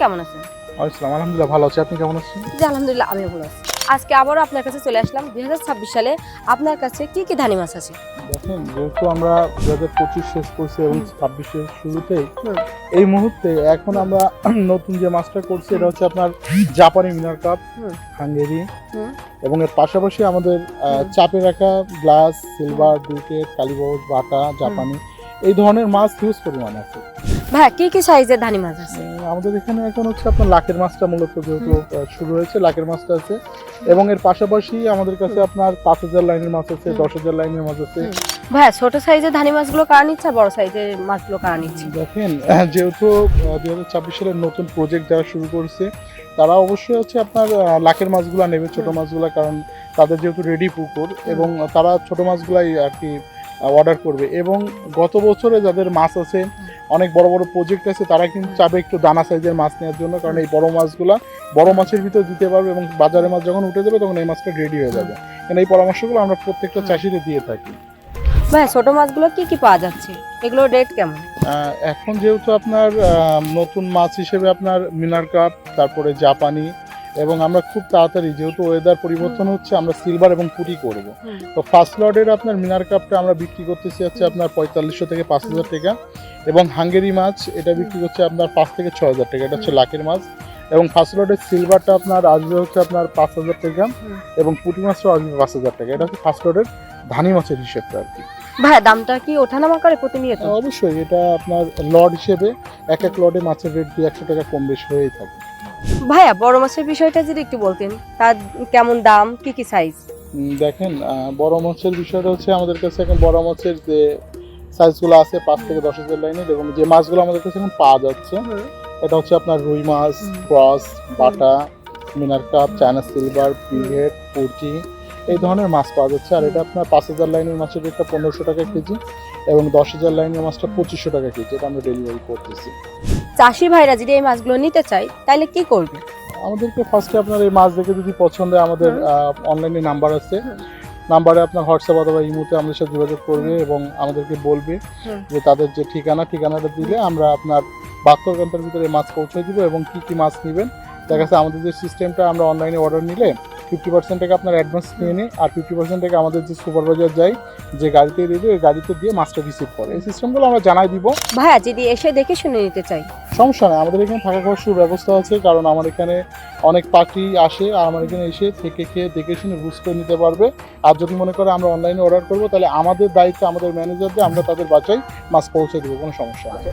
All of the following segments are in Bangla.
কেমন আছেন? আসসালাম আলহামদুলিল্লাহ ভালো আছি। আপনি কেমন আছেন? জি আলহামদুলিল্লাহ আমিও ভালো আছি। আজকে আবারও আপনার কাছে চলে আসলাম। দু হাজার ছাব্বিশ সালে আপনার কাছে কি কি ধানি মাছ আছে? দেখেন যেহেতু আমরা দু হাজার পঁচিশ শেষ করছি এবং ছাব্বিশের শুরুতেই হুম। এই মুহূর্তে এখন আমরা নতুন যে মাছটা করছি এটা হচ্ছে আপনার জাপানি মিনার কাপ হাঙ্গেরি। এবং এর পাশাপাশি আমাদের চাপে রাখা গ্লাস সিলভার ব্রিকেট কালীবাউস বাটা জাপানি এই ধরনের মাছ হিউজ পরিমাণ আছে। ভাই কি কি সাইজের ধানি মাছ আছে? আমাদের এখানে এখন হচ্ছে আপনার লাখের মাছটা মূলত যেহেতু শুরু হয়েছে লাখের মাছটা আছে। এবং এর পাশাপাশি আমাদের কাছে আপনার পাঁচ হাজার লাইনের মাছ আছে দশ হাজার লাইনের মাছ আছে। ভাই ছোট সাইজের ধানি মাছগুলো কারা নিচ্ছে বড় সাইজের মাছগুলো কারা নিচ্ছে? দেখেন যেহেতু দুই হাজার ছাব্বিশ সালের নতুন প্রজেক্ট যারা শুরু করছে তারা অবশ্যই হচ্ছে আপনার লাখের মাছগুলো নেবে ছোট মাছগুলো কারণ তাদের যেহেতু রেডি পুকুর এবং তারা ছোট মাছগুলাই আর কি অর্ডার করবে। এবং গত বছরে যাদের মাছ আছে অনেক বড় বড় প্রজেক্ট আছে তারা কিন্তু চাবে একটু দানা সাইজের মাছ নেওয়ার জন্য কারণ এই বড় মাছগুলো বড় মাছের ভিতর দিতে পারবে এবং বাজারে মাছ যখন উঠে যাবে তখন এই মাছটা রেডি হয়ে যাবে। কারণ এই পরামর্শগুলো আমরা প্রত্যেকটা। চাষিদের দিয়ে থাকি। ভাই ছোট মাছগুলো কি কি পাওয়া যাচ্ছে? এগুলো রেট কেমন? এখন যেহেতু আপনার নতুন মাছ হিসেবে আপনার মিনার কাপ তারপরে জাপানি এবং আমরা খুব তাড়াতাড়ি যেহেতু ওয়েদার পরিবর্তন হচ্ছে আমরা সিলভার এবং পুটি করব। তো ফার্স্ট লর্ডের আপনার মিনার কাপটা আমরা বিক্রি করতেছি হচ্ছে আপনার পঁয়তাল্লিশশো থেকে পাঁচ হাজার টাকা এবং হাঙ্গেরি মাছ এটা বিক্রি করছে আপনার পাঁচ থেকে ছ হাজার টাকা এটা হচ্ছে লাখের মাছ। এবং ফার্স্ট লর্ডের সিলভারটা আপনার আসবে হচ্ছে আপনার পাঁচ হাজার টাকা। এবং পুটি মাছটাও আসবে পাঁচ হাজার টাকা এটা হচ্ছে ফার্স্ট লর্ডের ধানি মাছের হিসেবটা আর কি। ভাই দামটা কি ওঠানামা করে প্রতিনিয়ত? অবশ্যই এটা আপনার লড হিসেবে এক এক লডে মাছের রেট দুই একশো টাকা কম বেশি হয়েই থাকে। ভাইয়া বড় মাছের বিষয়টা যদি একটু বলতেন তার কেমন দাম কি কি সাইজ দেখেন বড় মাছের বিষয়টা হচ্ছে আমাদের কাছে এখন বড় মাছের যে সাইজগুলো আছে পাঁচ থেকে দশ হাজার লাইনের এবং যে মাছগুলো আমাদের কাছে এখন পাওয়া যাচ্ছে এটা হচ্ছে আপনার রুই মাছ ক্রস বাটা মিনার কাপ চায়না সিলভার পিভেট পুটি এই ধরনের মাছ পাওয়া যাচ্ছে। আর এটা আপনার পাঁচ হাজার লাইনের মাছের রেটটা পনেরোশো টাকা কেজি এবং দশ হাজার লাইনের মাছটা পঁচিশশো টাকা কেজি। এটা আমরা ডেলিভারি করতেছি। চাষি ভাইরা যদি এই মাছগুলো নিতে চাই তাহলে কি করবে? আমাদেরকে ফার্স্টে আপনার এই মাছ দেখে যদি পছন্দ হয় আমাদের অনলাইনে নাম্বার আছে। নাম্বারে আপনার হোয়াটসঅ্যাপ অথবা ইমোতে আমাদের সাথে যোগাযোগ করবে এবং আমাদেরকে বলবে যে তাদের যে ঠিকানা ঠিকানাটা দিলে আমরা আপনার বাহাত্তর ঘণ্টার ভিতরে মাছ পৌঁছে দিব এবং কি কি মাছ নেবেন। দেখা যাচ্ছে আমাদের যে সিস্টেমটা আমরা অনলাইনে অর্ডার নিলে ফিফটি পার্সেন্ট টাকা আপনার অ্যাডভান্স নিয়ে নিই আর ফিফটি পার্সেন্ট টাকা আমাদের যে সুপারভাইজার যায় যে গাড়িতে দেবে ওই গাড়িতে দিয়ে মাছটা রিসিভ করে। এই সিস্টেমগুলো আমরা জানাই দিব। ভাইয়া যদি এসে দেখে শুনে নিতে চাই। সমস্যা নেই আমাদের এখানে থাকা খাওয়ার সুব্যবস্থা আছে কারণ আমার এখানে অনেক পাখি আসে আর আমার এখানে এসে থেকে খেয়ে দেখে শুনে বুঝ করে নিতে পারবে। আর যদি মনে করে আমরা অনলাইনে অর্ডার করব তাহলে আমাদের দায়িত্বে আমাদের ম্যানেজারদের আমরা তাদের বাসায় মাছ পৌঁছে দেবো কোনো সমস্যা নেই।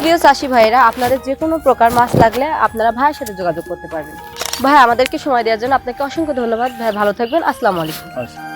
প্রিয় চাষি ভাইরা আপনাদের যে কোনো প্রকার মাছ লাগলে আপনারা ভাইয়ের সাথে যোগাযোগ করতে পারবেন। ভাই আমাদেরকে সময় দেওয়ার জন্য আপনাকে অসংখ্য ধন্যবাদ। ভাই ভালো থাকবেন। আসসালামু আলাইকুম।